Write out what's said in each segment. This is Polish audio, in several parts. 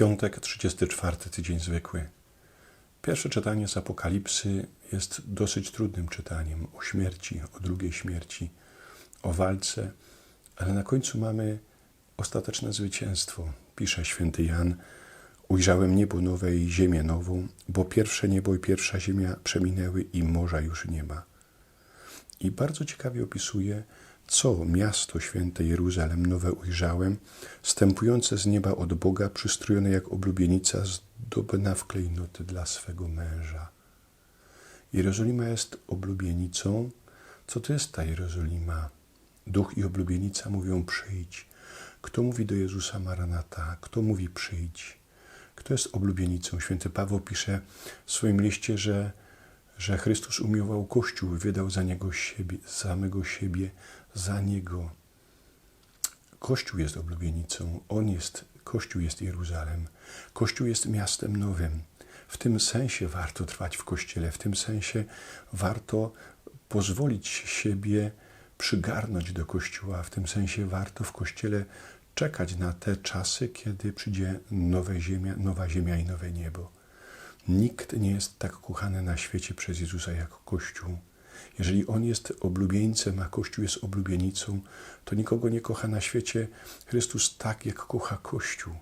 Piątek, 34 tydzień zwykły. Pierwsze czytanie z Apokalipsy jest dosyć trudnym czytaniem o śmierci, o drugiej śmierci, o walce, ale na końcu mamy ostateczne zwycięstwo. Pisze święty Jan: Ujrzałem niebo nowe i ziemię nową, bo pierwsze niebo i pierwsza ziemia przeminęły i morza już nie ma. I bardzo ciekawie opisuje, co miasto święte Jeruzalem nowe ujrzałem, stępujące z nieba od Boga, przystrojone jak oblubienica zdobna w klejnoty dla swego męża. Jerozolima jest oblubienicą. Co to jest ta Jerozolima? Duch i oblubienica mówią przyjdź. Kto mówi do Jezusa Maranata? Kto mówi przyjdź? Kto jest oblubienicą? Święty Paweł pisze w swoim liście, że, że Chrystus umiłował Kościół, wydał za niego siebie, samego siebie, za niego. Kościół jest oblubienicą, on jest, Kościół jest Jeruzalem. Kościół jest miastem nowym. W tym sensie warto trwać w Kościele, w tym sensie warto pozwolić siebie przygarnąć do Kościoła, w tym sensie warto w Kościele czekać na te czasy, kiedy przyjdzie nowe ziemia, nowa ziemia i nowe niebo. Nikt nie jest tak kochany na świecie przez Jezusa jak Kościół. Jeżeli On jest oblubieńcem, a Kościół jest oblubienicą, to nikogo nie kocha na świecie Chrystus tak, jak kocha Kościół.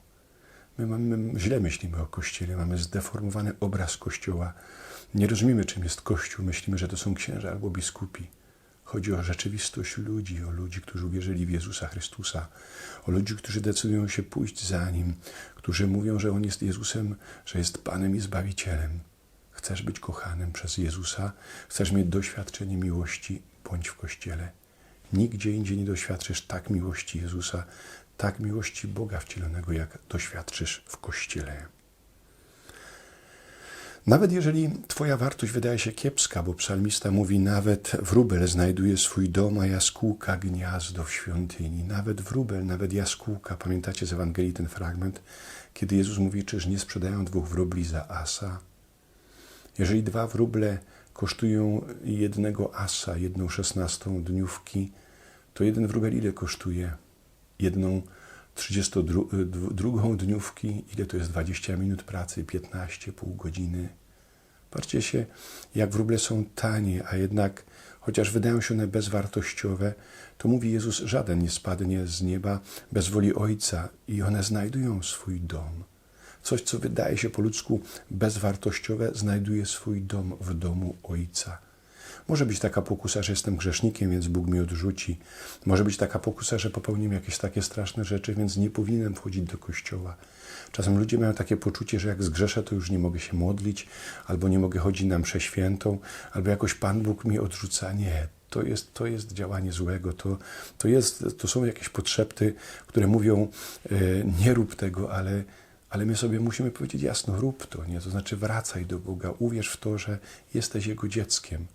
My, mamy, źle myślimy o Kościele, mamy zdeformowany obraz Kościoła. Nie rozumiemy, czym jest Kościół. Myślimy, że to są księża albo biskupi. Chodzi o rzeczywistość ludzi, o ludzi, którzy uwierzyli w Jezusa Chrystusa, o ludzi, którzy decydują się pójść za Nim, którzy mówią, że On jest Jezusem, że jest Panem i Zbawicielem. Chcesz być kochanym przez Jezusa, chcesz mieć doświadczenie miłości, bądź w Kościele. Nigdzie indziej nie doświadczysz tak miłości Jezusa, tak miłości Boga wcielonego, jak doświadczysz w Kościele. Nawet jeżeli Twoja wartość wydaje się kiepska, bo psalmista mówi, nawet wróbel znajduje swój dom, a jaskółka gniazdo w świątyni. Nawet wróbel, nawet jaskółka. Pamiętacie z Ewangelii ten fragment, kiedy Jezus mówi, czyż nie sprzedają dwóch wróbli za asa? Jeżeli dwa wróble kosztują jednego asa, jedną szesnastą dniówki, to jeden wróbel ile kosztuje? Jedną 32 dniówki, ile to jest 20 minut pracy, 15, pół godziny. Patrzcie się, jak wróble są tanie, a jednak, chociaż wydają się one bezwartościowe, to mówi Jezus, żaden nie spadnie z nieba bez woli Ojca i one znajdują swój dom. Coś, co wydaje się po ludzku bezwartościowe, znajduje swój dom w domu Ojca. Może być taka pokusa, że jestem grzesznikiem, więc Bóg mnie odrzuci. Może być taka pokusa, że popełniłem jakieś takie straszne rzeczy, więc nie powinienem wchodzić do kościoła. Czasem ludzie mają takie poczucie, że jak zgrzeszę, to już nie mogę się modlić, albo nie mogę chodzić na mszę świętą, albo jakoś Pan Bóg mnie odrzuca. Nie, to jest, to jest działanie złego, to, to, jest, to są jakieś potrzeby, które mówią, e, nie rób tego, ale, ale my sobie musimy powiedzieć jasno, rób to, nie? to znaczy wracaj do Boga, uwierz w to, że jesteś Jego dzieckiem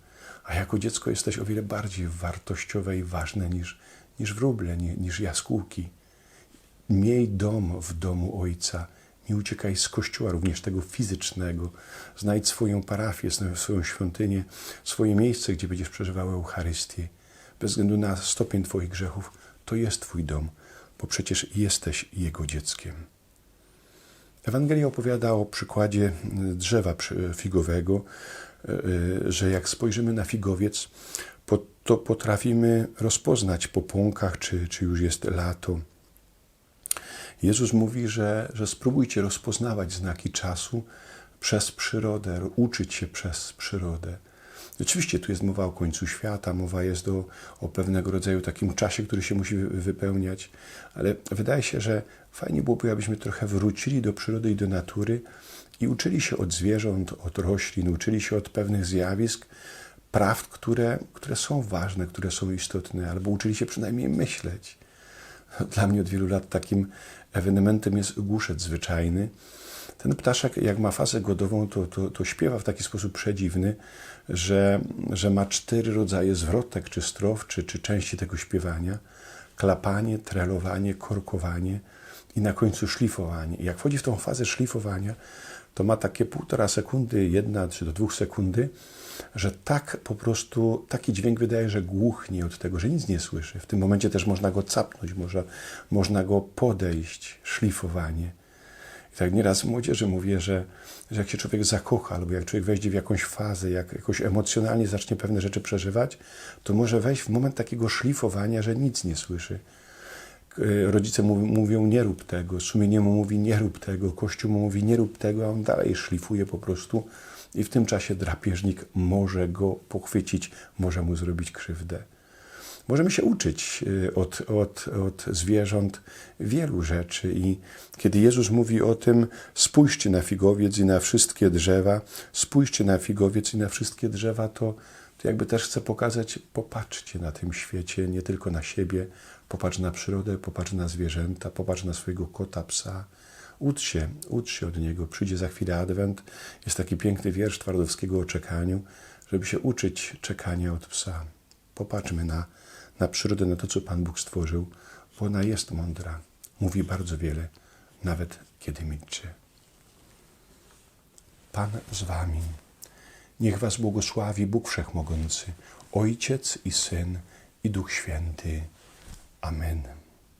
a jako dziecko jesteś o wiele bardziej wartościowe i ważne niż, niż wróble, niż jaskółki. Miej dom w domu Ojca. Nie uciekaj z kościoła, również tego fizycznego. Znajdź swoją parafię, swoją świątynię, swoje miejsce, gdzie będziesz przeżywał Eucharystię. Bez względu na stopień Twoich grzechów, to jest Twój dom, bo przecież jesteś Jego dzieckiem. Ewangelia opowiada o przykładzie drzewa figowego, E, że jak spojrzymy na figowiec, to potrafimy rozpoznać po pąkach, czy, czy już jest lato. Jezus mówi, że, że spróbujcie rozpoznawać znaki czasu przez przyrodę, uczyć się przez przyrodę. Oczywiście tu jest mowa o końcu świata, mowa jest o, o pewnego rodzaju takim czasie, który się musi wypełniać, ale wydaje się, że fajnie byłoby, abyśmy trochę wrócili do przyrody i do natury i uczyli się od zwierząt, od roślin, uczyli się od pewnych zjawisk, prawd, które, które są ważne, które są istotne, albo uczyli się przynajmniej myśleć. Dla mnie od wielu lat takim ewenementem jest głuszec zwyczajny. Ten ptaszek, jak ma fazę godową, to, to, to śpiewa w taki sposób przedziwny, że, że ma cztery rodzaje zwrotek, czy strof, czy, czy części tego śpiewania. Klapanie, trelowanie, korkowanie i na końcu szlifowanie. I jak wchodzi w tą fazę szlifowania, to ma takie półtora sekundy, jedna czy do dwóch sekundy, że tak po prostu taki dźwięk wydaje, że głuchnie od tego, że nic nie słyszy. W tym momencie też można go capnąć, można, można go podejść, szlifowanie. Tak nieraz młodzieży mówię, że, że jak się człowiek zakocha, albo jak człowiek wejdzie w jakąś fazę, jak jakoś emocjonalnie zacznie pewne rzeczy przeżywać, to może wejść w moment takiego szlifowania, że nic nie słyszy. E, Rodzice mówią, mówią nie rób tego, sumienie mu mówi nie rób tego, Kościół mu mówi nie rób tego, a on dalej szlifuje po prostu i w tym czasie drapieżnik może go pochwycić, może mu zrobić krzywdę. Możemy się uczyć y, od, od, od zwierząt wielu rzeczy i kiedy Jezus mówi o tym, spójrzcie na figowiec i na wszystkie drzewa, spójrzcie na figowiec i na wszystkie drzewa, to, to jakby też chcę pokazać, popatrzcie na tym świecie, nie tylko na siebie, popatrz na przyrodę, popatrz na zwierzęta, popatrz na swojego kota, psa. Ucz się, ucz się od niego. Przyjdzie za chwilę Adwent. Jest taki piękny wiersz Twardowskiego o czekaniu, żeby się uczyć czekania od psa. Popatrzmy na, na przyrodę, na to, co Pan Bóg stworzył, bo ona jest mądra. Mówi bardzo wiele, nawet kiedy milczy. Pan z Wami. Niech Was błogosławi Bóg Wszechmogący, Ojciec i Syn i Duch Święty. Amen.